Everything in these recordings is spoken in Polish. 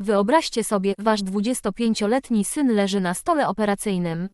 Wyobraźcie sobie, wasz 25-letni syn leży na stole operacyjnym.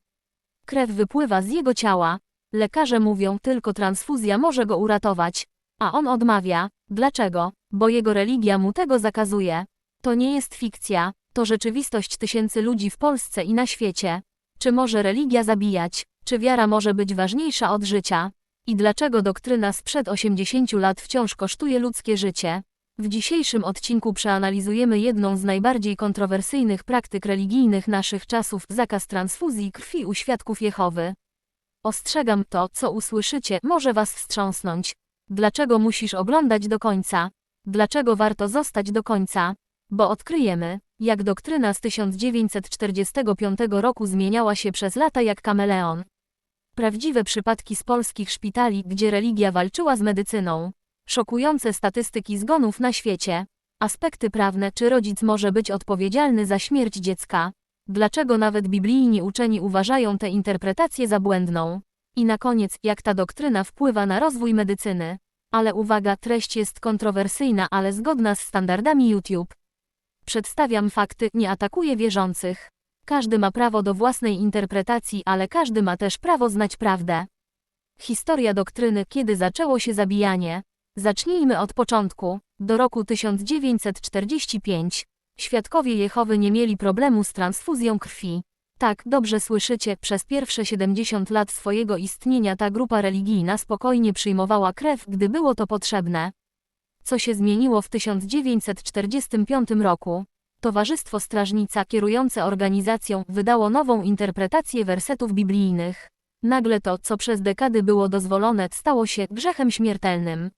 Krew wypływa z jego ciała. Lekarze mówią, tylko transfuzja może go uratować. A on odmawia. Dlaczego? Bo jego religia mu tego zakazuje. To nie jest fikcja, to rzeczywistość tysięcy ludzi w Polsce i na świecie. Czy może religia zabijać? Czy wiara może być ważniejsza od życia? I dlaczego doktryna sprzed 80 lat wciąż kosztuje ludzkie życie? W dzisiejszym odcinku przeanalizujemy jedną z najbardziej kontrowersyjnych praktyk religijnych naszych czasów zakaz transfuzji krwi u świadków Jehowy. Ostrzegam to, co usłyszycie, może was wstrząsnąć. Dlaczego musisz oglądać do końca? Dlaczego warto zostać do końca? Bo odkryjemy, jak doktryna z 1945 roku zmieniała się przez lata jak kameleon. Prawdziwe przypadki z polskich szpitali, gdzie religia walczyła z medycyną. Szokujące statystyki zgonów na świecie. Aspekty prawne, czy rodzic może być odpowiedzialny za śmierć dziecka. Dlaczego nawet biblijni uczeni uważają tę interpretację za błędną? I na koniec, jak ta doktryna wpływa na rozwój medycyny. Ale uwaga, treść jest kontrowersyjna, ale zgodna z standardami YouTube. Przedstawiam fakty, nie atakuję wierzących. Każdy ma prawo do własnej interpretacji, ale każdy ma też prawo znać prawdę. Historia doktryny, kiedy zaczęło się zabijanie. Zacznijmy od początku. Do roku 1945 świadkowie Jehowy nie mieli problemu z transfuzją krwi. Tak, dobrze słyszycie, przez pierwsze 70 lat swojego istnienia ta grupa religijna spokojnie przyjmowała krew, gdy było to potrzebne. Co się zmieniło w 1945 roku? Towarzystwo Strażnica kierujące organizacją wydało nową interpretację wersetów biblijnych. Nagle to, co przez dekady było dozwolone, stało się grzechem śmiertelnym.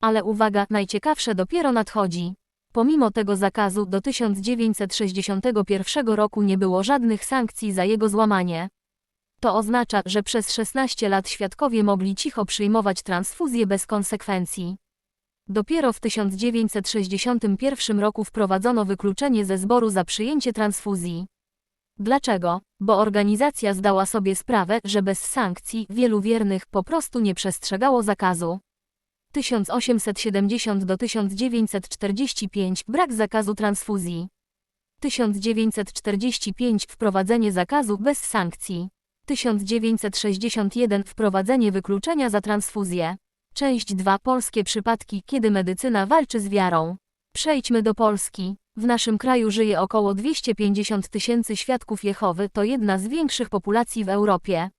Ale uwaga, najciekawsze dopiero nadchodzi. Pomimo tego zakazu do 1961 roku nie było żadnych sankcji za jego złamanie. To oznacza, że przez 16 lat świadkowie mogli cicho przyjmować transfuzję bez konsekwencji. Dopiero w 1961 roku wprowadzono wykluczenie ze zboru za przyjęcie transfuzji. Dlaczego? Bo organizacja zdała sobie sprawę, że bez sankcji wielu wiernych po prostu nie przestrzegało zakazu. 1870 do 1945 brak zakazu transfuzji. 1945 wprowadzenie zakazu bez sankcji. 1961 wprowadzenie wykluczenia za transfuzję. Część 2 Polskie przypadki, kiedy medycyna walczy z wiarą. Przejdźmy do Polski. W naszym kraju żyje około 250 tysięcy świadków Jehowy, to jedna z większych populacji w Europie.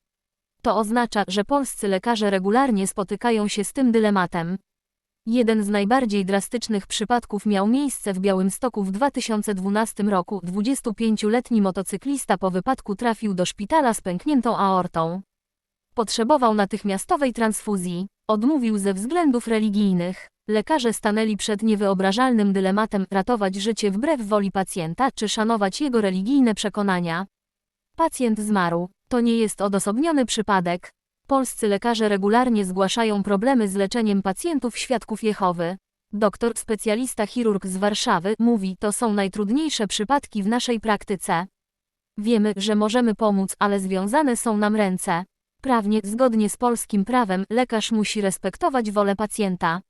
To oznacza, że polscy lekarze regularnie spotykają się z tym dylematem. Jeden z najbardziej drastycznych przypadków miał miejsce w Białymstoku w 2012 roku. 25-letni motocyklista po wypadku trafił do szpitala z pękniętą aortą. Potrzebował natychmiastowej transfuzji. Odmówił ze względów religijnych. Lekarze stanęli przed niewyobrażalnym dylematem ratować życie wbrew woli pacjenta czy szanować jego religijne przekonania. Pacjent zmarł. To nie jest odosobniony przypadek. Polscy lekarze regularnie zgłaszają problemy z leczeniem pacjentów świadków Jehowy. Doktor, specjalista chirurg z Warszawy, mówi, to są najtrudniejsze przypadki w naszej praktyce. Wiemy, że możemy pomóc, ale związane są nam ręce. Prawnie, zgodnie z polskim prawem, lekarz musi respektować wolę pacjenta.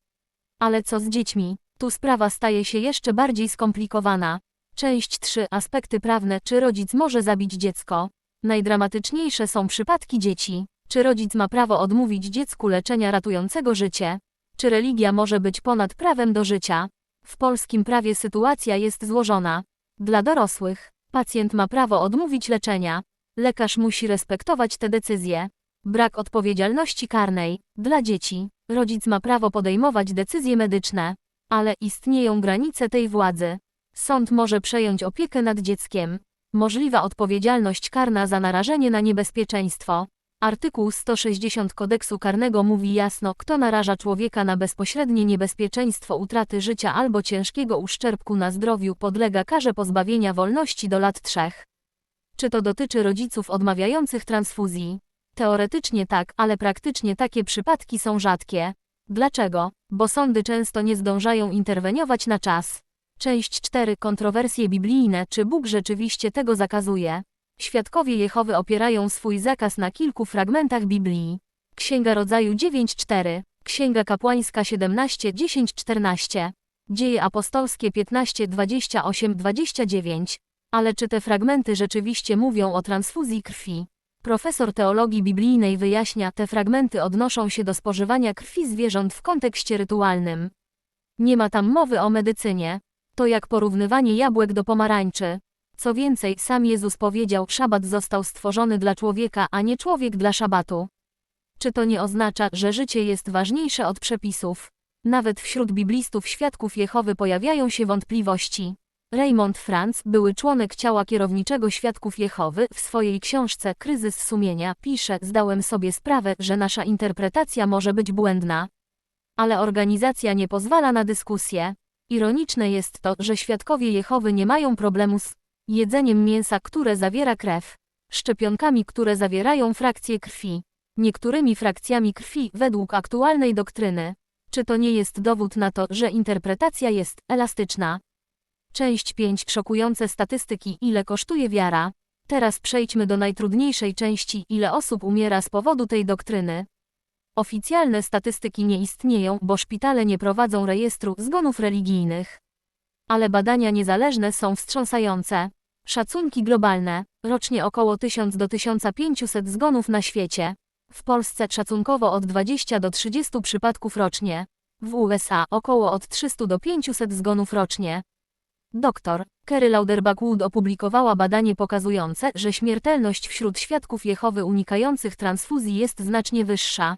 Ale co z dziećmi? Tu sprawa staje się jeszcze bardziej skomplikowana. Część 3. Aspekty prawne, czy rodzic może zabić dziecko. Najdramatyczniejsze są przypadki dzieci. Czy rodzic ma prawo odmówić dziecku leczenia ratującego życie? Czy religia może być ponad prawem do życia? W polskim prawie sytuacja jest złożona. Dla dorosłych, pacjent ma prawo odmówić leczenia. Lekarz musi respektować te decyzje. Brak odpowiedzialności karnej. Dla dzieci, rodzic ma prawo podejmować decyzje medyczne. Ale istnieją granice tej władzy. Sąd może przejąć opiekę nad dzieckiem. Możliwa odpowiedzialność karna za narażenie na niebezpieczeństwo. Artykuł 160 kodeksu karnego mówi jasno, kto naraża człowieka na bezpośrednie niebezpieczeństwo utraty życia albo ciężkiego uszczerbku na zdrowiu podlega karze pozbawienia wolności do lat trzech. Czy to dotyczy rodziców odmawiających transfuzji? Teoretycznie tak, ale praktycznie takie przypadki są rzadkie. Dlaczego? Bo sądy często nie zdążają interweniować na czas. Część 4 Kontrowersje biblijne Czy Bóg rzeczywiście tego zakazuje? Świadkowie Jehowy opierają swój zakaz na kilku fragmentach Biblii. Księga Rodzaju 9.4, Księga Kapłańska 17.10-14. Dzieje apostolskie 15, 28, 29. Ale czy te fragmenty rzeczywiście mówią o transfuzji krwi? Profesor teologii biblijnej wyjaśnia, te fragmenty odnoszą się do spożywania krwi zwierząt w kontekście rytualnym. Nie ma tam mowy o medycynie. To jak porównywanie jabłek do pomarańczy. Co więcej, sam Jezus powiedział, szabat został stworzony dla człowieka, a nie człowiek dla szabatu. Czy to nie oznacza, że życie jest ważniejsze od przepisów? Nawet wśród biblistów świadków Jehowy pojawiają się wątpliwości. Raymond Franz, były członek ciała kierowniczego Świadków Jehowy, w swojej książce Kryzys sumienia pisze: Zdałem sobie sprawę, że nasza interpretacja może być błędna. Ale organizacja nie pozwala na dyskusję. Ironiczne jest to, że Świadkowie Jehowy nie mają problemu z jedzeniem mięsa, które zawiera krew, szczepionkami, które zawierają frakcje krwi, niektórymi frakcjami krwi według aktualnej doktryny. Czy to nie jest dowód na to, że interpretacja jest elastyczna? Część 5 Szokujące statystyki Ile kosztuje wiara? Teraz przejdźmy do najtrudniejszej części Ile osób umiera z powodu tej doktryny? Oficjalne statystyki nie istnieją, bo szpitale nie prowadzą rejestru zgonów religijnych. Ale badania niezależne są wstrząsające. Szacunki globalne. Rocznie około 1000 do 1500 zgonów na świecie. W Polsce szacunkowo od 20 do 30 przypadków rocznie. W USA około od 300 do 500 zgonów rocznie. Doktor Kerry Lauderbach-Wood opublikowała badanie pokazujące, że śmiertelność wśród świadków Jehowy unikających transfuzji jest znacznie wyższa.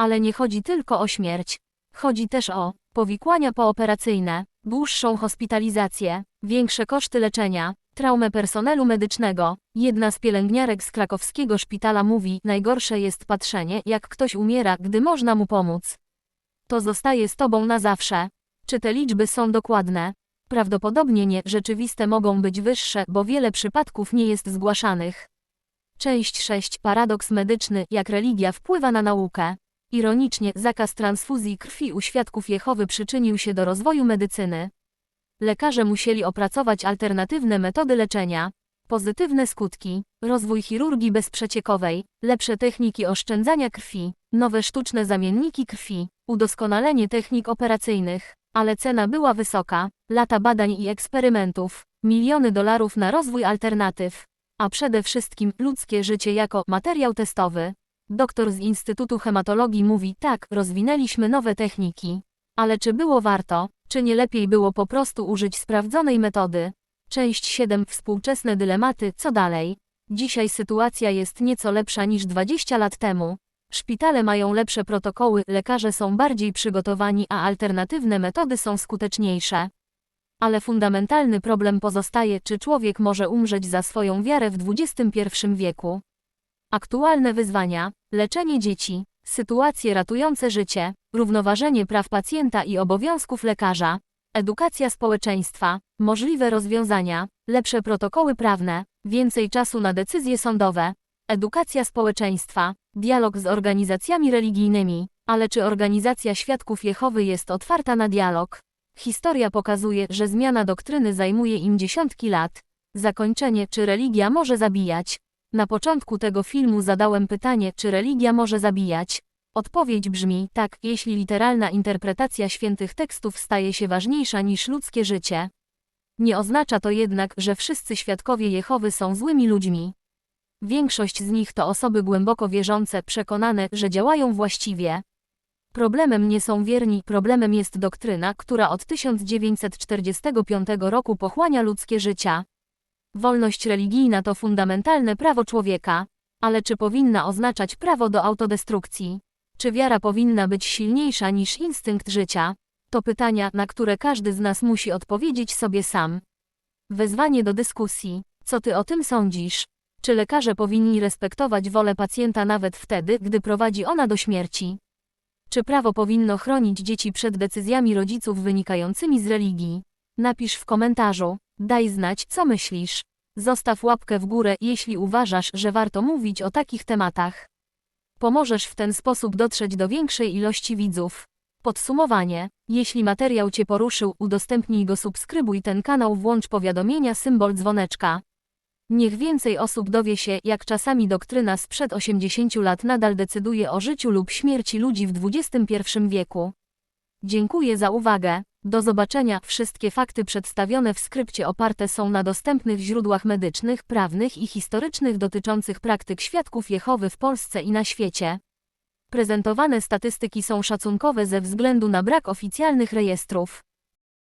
Ale nie chodzi tylko o śmierć. Chodzi też o powikłania pooperacyjne, dłuższą hospitalizację, większe koszty leczenia, traumę personelu medycznego. Jedna z pielęgniarek z krakowskiego szpitala mówi, najgorsze jest patrzenie, jak ktoś umiera, gdy można mu pomóc. To zostaje z tobą na zawsze. Czy te liczby są dokładne? Prawdopodobnie nie, rzeczywiste mogą być wyższe, bo wiele przypadków nie jest zgłaszanych. Część 6. Paradoks medyczny, jak religia wpływa na naukę. Ironicznie, zakaz transfuzji krwi u świadków Jehowy przyczynił się do rozwoju medycyny. Lekarze musieli opracować alternatywne metody leczenia. Pozytywne skutki, rozwój chirurgii bezprzeciekowej, lepsze techniki oszczędzania krwi, nowe sztuczne zamienniki krwi, udoskonalenie technik operacyjnych. Ale cena była wysoka, lata badań i eksperymentów, miliony dolarów na rozwój alternatyw, a przede wszystkim ludzkie życie jako materiał testowy. Doktor z Instytutu Hematologii mówi tak, rozwinęliśmy nowe techniki. Ale czy było warto, czy nie lepiej było po prostu użyć sprawdzonej metody? Część 7 Współczesne dylematy, co dalej? Dzisiaj sytuacja jest nieco lepsza niż 20 lat temu. Szpitale mają lepsze protokoły, lekarze są bardziej przygotowani, a alternatywne metody są skuteczniejsze. Ale fundamentalny problem pozostaje, czy człowiek może umrzeć za swoją wiarę w XXI wieku. Aktualne wyzwania: leczenie dzieci, sytuacje ratujące życie, równoważenie praw pacjenta i obowiązków lekarza, edukacja społeczeństwa, możliwe rozwiązania, lepsze protokoły prawne, więcej czasu na decyzje sądowe, edukacja społeczeństwa, dialog z organizacjami religijnymi. Ale czy organizacja Świadków Jehowy jest otwarta na dialog? Historia pokazuje, że zmiana doktryny zajmuje im dziesiątki lat. Zakończenie, czy religia może zabijać? Na początku tego filmu zadałem pytanie, czy religia może zabijać. Odpowiedź brzmi tak, jeśli literalna interpretacja świętych tekstów staje się ważniejsza niż ludzkie życie. Nie oznacza to jednak, że wszyscy świadkowie Jehowy są złymi ludźmi. Większość z nich to osoby głęboko wierzące, przekonane, że działają właściwie. Problemem nie są wierni, problemem jest doktryna, która od 1945 roku pochłania ludzkie życia. Wolność religijna to fundamentalne prawo człowieka. Ale czy powinna oznaczać prawo do autodestrukcji? Czy wiara powinna być silniejsza niż instynkt życia? To pytania, na które każdy z nas musi odpowiedzieć sobie sam. Wezwanie do dyskusji. Co ty o tym sądzisz? Czy lekarze powinni respektować wolę pacjenta nawet wtedy, gdy prowadzi ona do śmierci? Czy prawo powinno chronić dzieci przed decyzjami rodziców wynikającymi z religii? Napisz w komentarzu. Daj znać, co myślisz. Zostaw łapkę w górę, jeśli uważasz, że warto mówić o takich tematach. Pomożesz w ten sposób dotrzeć do większej ilości widzów. Podsumowanie. Jeśli materiał Cię poruszył, udostępnij go, subskrybuj ten kanał, włącz powiadomienia, symbol dzwoneczka. Niech więcej osób dowie się, jak czasami doktryna sprzed 80 lat nadal decyduje o życiu lub śmierci ludzi w XXI wieku. Dziękuję za uwagę. Do zobaczenia. Wszystkie fakty przedstawione w skrypcie oparte są na dostępnych źródłach medycznych, prawnych i historycznych dotyczących praktyk świadków Jehowy w Polsce i na świecie. Prezentowane statystyki są szacunkowe ze względu na brak oficjalnych rejestrów.